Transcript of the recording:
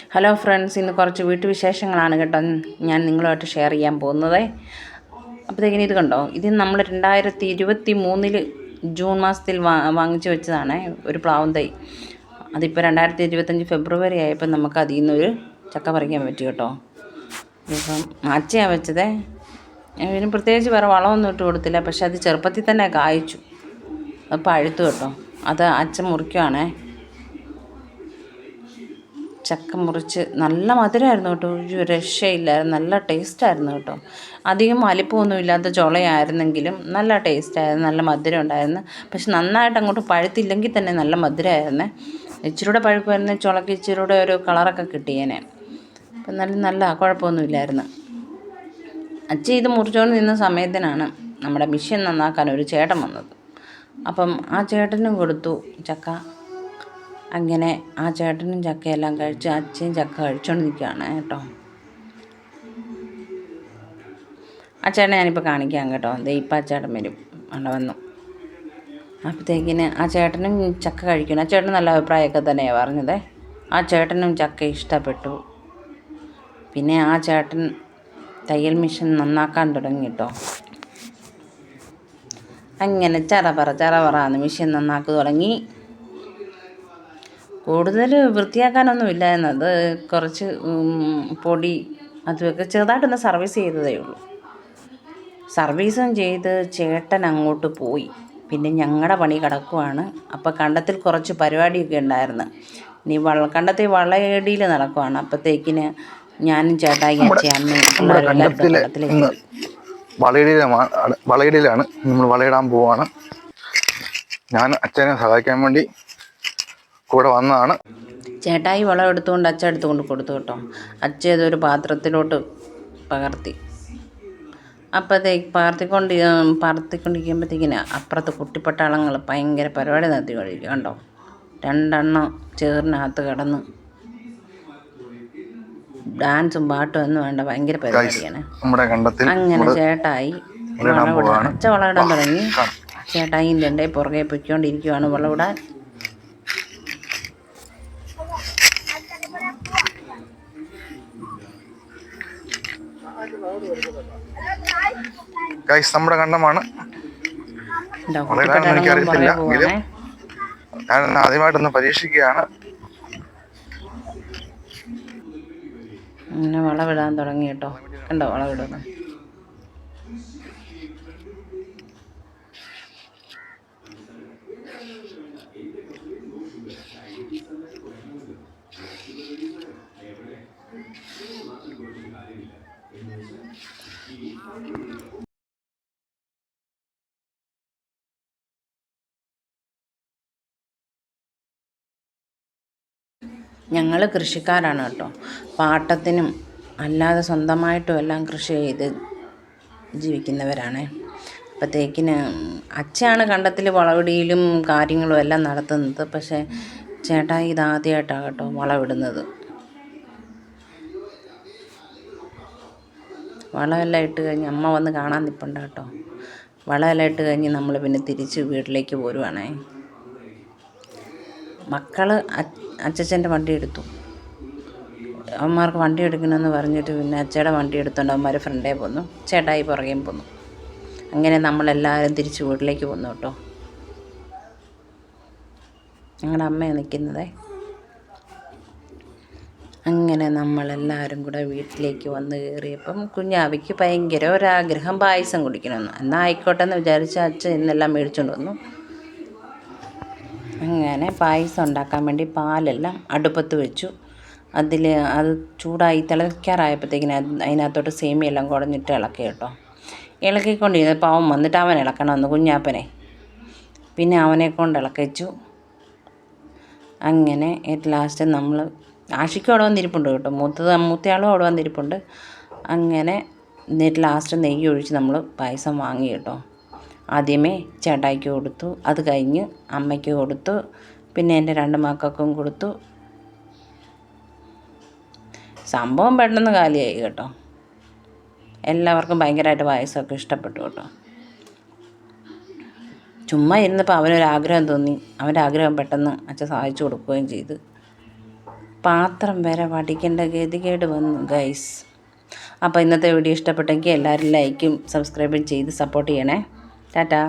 Hello friends ഇന്ന് കുറച്ച് വീട്ടുവിശേഷങ്ങളാണ് കേട്ടോ. ഞാൻ നിങ്ങളുമായിട്ട് ഷെയർ ചെയ്യാൻ പോകുന്നത്. അപ്പോഴത്തേക്കിനി ഇത് കണ്ടോ? ഇത് നമ്മൾ രണ്ടായിരത്തി ഇരുപത്തി മൂന്നിൽ ജൂൺ മാസത്തിൽ വാ വാങ്ങിച്ചു വെച്ചതാണ് ഒരു പ്ലാവും തൈ. അതിപ്പോൾ രണ്ടായിരത്തി ഇരുപത്തഞ്ച് ഫെബ്രുവരി ആയപ്പോൾ നമുക്ക് അതിൽ നിന്നൊരു ചക്ക പറിക്കാൻ പറ്റി കേട്ടോ. ഇപ്പം അച്ചയാണ് വെച്ചത്. ഇതിന് പ്രത്യേകിച്ച് വേറെ വളമൊന്നും ഇട്ട് കൊടുത്തില്ല. പക്ഷെ അത് ചെറുപ്പത്തിൽ തന്നെ കായ്ച്ചു. അത് പഴുത്തു കേട്ടോ. അത് അച്ഛൻ മുറിക്കുവാണേ. ചക്ക മുറിച്ച് നല്ല മധുരമായിരുന്നു കേട്ടോ. ഒരു രക്ഷയില്ലായിരുന്നു. നല്ല ടേസ്റ്റായിരുന്നു കേട്ടോ. അധികം വലിപ്പമൊന്നും ഇല്ലാത്ത ചുളയായിരുന്നെങ്കിലും നല്ല ടേസ്റ്റായിരുന്നു. നല്ല മധുരം ഉണ്ടായിരുന്നു. പക്ഷെ നന്നായിട്ട് അങ്ങോട്ട് പഴുത്തില്ലെങ്കിൽ തന്നെ നല്ല മധുരമായിരുന്നേ ഇച്ചിരൂടെ പഴുക്കുമായിരുന്നു ചുളക്ക് ഇച്ചിരൂടെ ഒരു കളറൊക്കെ കിട്ടിയേനെ അപ്പം നല്ല നല്ല കുഴപ്പമൊന്നുമില്ലായിരുന്നു. അച്ഛൻ ഇത് മുറിച്ചുകൊണ്ട് നിന്ന സമയത്തിനാണ് നമ്മുടെ മിഷ്യൻ നന്നാക്കാൻ ഒരു ചേട്ടൻ വന്നത്. അപ്പം ആ ചേട്ടനും കൊടുത്തു ചക്ക. അങ്ങനെ ആ ചേട്ടനും ചക്കയെല്ലാം കഴിച്ച് അച്ഛയും ചക്ക കഴിച്ചുകൊണ്ട് നിൽക്കുകയാണ് കേട്ടോ. ആ ചേട്ടനെ ഞാനിപ്പോൾ കാണിക്കാം കേട്ടോ. ദേ ഇപ്പം ആ ചേട്ടൻ വരും. അവിടെ വന്നു. അപ്പോഴത്തേക്കിന് ആ ചേട്ടനും ചക്ക കഴിക്കണം ആ ചേട്ടൻ നല്ല അഭിപ്രായമൊക്കെ തന്നെയാണ് പറഞ്ഞത്. ആ ചേട്ടനും ചക്ക ഇഷ്ടപ്പെട്ടു. പിന്നെ ആ ചേട്ടൻ തയ്യൽ മിഷൻ നന്നാക്കാൻ തുടങ്ങി കേട്ടോ. അങ്ങനെ ചറപറ ചറപറ എന്ന് മിഷൻ നന്നാക്കി തുടങ്ങി. കൂടുതൽ വൃത്തിയാക്കാനൊന്നും ഇല്ലായിരുന്നു അത് കുറച്ച് പൊടി അതുമൊക്കെ ചെറുതായിട്ടൊന്ന് സർവീസ് ചെയ്തതേ ഉള്ളൂ. സർവീസും ചെയ്ത് ചേട്ടൻ അങ്ങോട്ട് പോയി. പിന്നെ ഞങ്ങളുടെ പണി കിടക്കുവാണ്. അപ്പോൾ കണ്ടത്തിൽ കുറച്ച് പരിപാടിയൊക്കെ ഉണ്ടായിരുന്നു. ഇനി വള കണ്ടത്തിൽ വളയടിയിൽ നടക്കുവാണ്. അപ്പോഴത്തേക്കിന് ഞാനും ചേട്ടായി അമ്മയും വളയിടയിലാണ്. നമ്മൾ വളയിടാൻ പോവാണ്. ഞാൻ അച്ഛനെ സഹായിക്കാൻ വേണ്ടി കൂടെ വന്നതാണ്. ചേട്ടായി വളം എടുത്തുകൊണ്ട് അച്ഛൻ എടുത്തുകൊണ്ട് കൊടുത്തു കേട്ടോ. അച്ഛ ഇതൊരു പാത്രത്തിലോട്ട് പകർത്തി. അപ്പോഴത്തേക്ക് പകർത്തിക്കൊണ്ട് പകർത്തിക്കൊണ്ടിരിക്കുമ്പോഴത്തേക്കിന് അപ്പുറത്ത് കുട്ടിപ്പട്ടാളങ്ങൾ ഭയങ്കര പരിപാടി നടത്തി കഴിക്കും കണ്ടോ. രണ്ടെണ്ണം ചേറിനകത്ത് കിടന്ന് ഡാൻസും പാട്ടും ഒന്നും വേണ്ട ഭയങ്കര പരിപാടിയാണ്. അങ്ങനെ ചേട്ടായി. അച്ഛ വളമിടാൻ തുടങ്ങി. ചേട്ടായി എന്റെ പുറകെ പൊയ്ക്കൊണ്ടിരിക്കുവാണ് വളവിടാൻ ഗൈസ് നമ്മുടെ കണ്ടമാണ്. കുട്ടിപ്പട്ടാളം എനിക്കറിയത്തില്ല, എങ്കിലും ഞാൻ ആദ്യമായിട്ടൊന്ന് പരീക്ഷിക്കുകയാണ്. അങ്ങനെ വളവിടാൻ തുടങ്ങി കേട്ടോ. കണ്ടോ വളവിടുന്നു? ഞങ്ങൾ കൃഷിക്കാരാണ് കേട്ടോ. പാട്ടത്തിനും അല്ലാതെ സ്വന്തമായിട്ടും എല്ലാം കൃഷി ചെയ്ത് ജീവിക്കുന്നവരാണ്. അപ്പോഴത്തേക്കിന് അച്ഛയാണ് കണ്ടത്തിൽ വളവിടിയിലും കാര്യങ്ങളും എല്ലാം നടത്തുന്നത്. പക്ഷേ ചേട്ടാ ഇതാദ്യമായിട്ടാണ് കേട്ടോ വളവിടുന്നത്. വളമെല്ലാം ഇട്ട് കഴിഞ്ഞ് അമ്മ വന്ന് കാണാൻ നിൽപ്പുണ്ട് കേട്ടോ. വളമെല്ലാം ഇട്ട് കഴിഞ്ഞ് നമ്മൾ പിന്നെ തിരിച്ച് വീട്ടിലേക്ക് പോരുവാണേ. മക്കൾ അച്ചച്ചന്റെ വണ്ടി എടുത്തു. അവന്മാർക്ക് വണ്ടി എടുക്കണമെന്ന് പറഞ്ഞിട്ട് പിന്നെ അച്ചയുടെ വണ്ടി എടുത്തുകൊണ്ട് അവന്മാർ ഫ്രണ്ടേ പോന്നു. ചേട്ടായി പുറകെയും പോന്നു. അങ്ങനെ നമ്മളെല്ലാവരും തിരിച്ച് വീട്ടിലേക്ക് പോന്നു കേട്ടോ. ഞങ്ങളുടെ അമ്മയാണ് നിൽക്കുന്നതേ അങ്ങനെ നമ്മളെല്ലാവരും കൂടെ വീട്ടിലേക്ക് വന്ന് കയറിയപ്പം കുഞ്ഞാവിക്ക് ഭയങ്കര ഒരാഗ്രഹം പായസം കുടിക്കണമെന്ന്. എന്നാൽ ആയിക്കോട്ടെ എന്ന് വിചാരിച്ച അച്ഛൻ ഇന്നെല്ലാം മേടിച്ചുകൊണ്ട് വന്നു. അങ്ങനെ പായസം ഉണ്ടാക്കാൻ വേണ്ടി പാലെല്ലാം അടുപ്പത്ത് വെച്ചു. അതിൽ അത് ചൂടായി തിളയ്ക്കാറായപ്പോഴത്തേക്കിന് അതിനകത്തോട്ട് സേമിയെല്ലാം കുടഞ്ഞിട്ട് ഇളക്കി കേട്ടോ. ഇളക്കിക്കൊണ്ടിരുന്ന പാവം വന്നിട്ട് അവൻ ഇളക്കണമെന്ന് കുഞ്ഞാപ്പനെ. പിന്നെ അവനെ കൊണ്ട് ഇളക്കിച്ചു അങ്ങനെ അറ്റ് ലാസ്റ്റ് നമ്മൾ ആഷിക്കും അവിടെ വന്നിരിപ്പുണ്ട് കേട്ടോ. മൂത്തത് മൂത്തയാളും അവിടെ വന്നിരിപ്പുണ്ട്. അങ്ങനെ എന്നിട്ട് ലാസ്റ്റ് നെയ്യ് ഒഴിച്ച് നമ്മൾ പായസം വാങ്ങി കേട്ടോ. ആദ്യമേ ചേട്ടായിക്ക് കൊടുത്തു. അത് കഴിഞ്ഞ് അമ്മയ്ക്ക് കൊടുത്തു. പിന്നെ എന്റെ രണ്ട് മക്കൾക്കും കൊടുത്തു. സംഭവം പെട്ടെന്ന് കാലിയായി കേട്ടോ. എല്ലാവർക്കും ഭയങ്കരമായിട്ട് പായസമൊക്കെ ഇഷ്ടപ്പെട്ടു കേട്ടോ. ചുമ്മാ ഇരുന്നപ്പോൾ അവനൊരാഗ്രഹം തോന്നി. അവന്റെ ആഗ്രഹം പെട്ടെന്ന് അച്ഛൻ സഹായിച്ചു കൊടുക്കുകയും ചെയ്തു. പാത്രം വരെ വടിക്കേണ്ട ഗതികേട് വന്നു ഗൈസ് അപ്പോൾ ഇന്നത്തെ വീഡിയോ ഇഷ്ടപ്പെട്ടെങ്കിൽ എല്ലാവരും ലൈക്കും സബ്സ്ക്രൈബും ചെയ്ത് സപ്പോർട്ട് ചെയ്യണേ. ടാറ്റാ.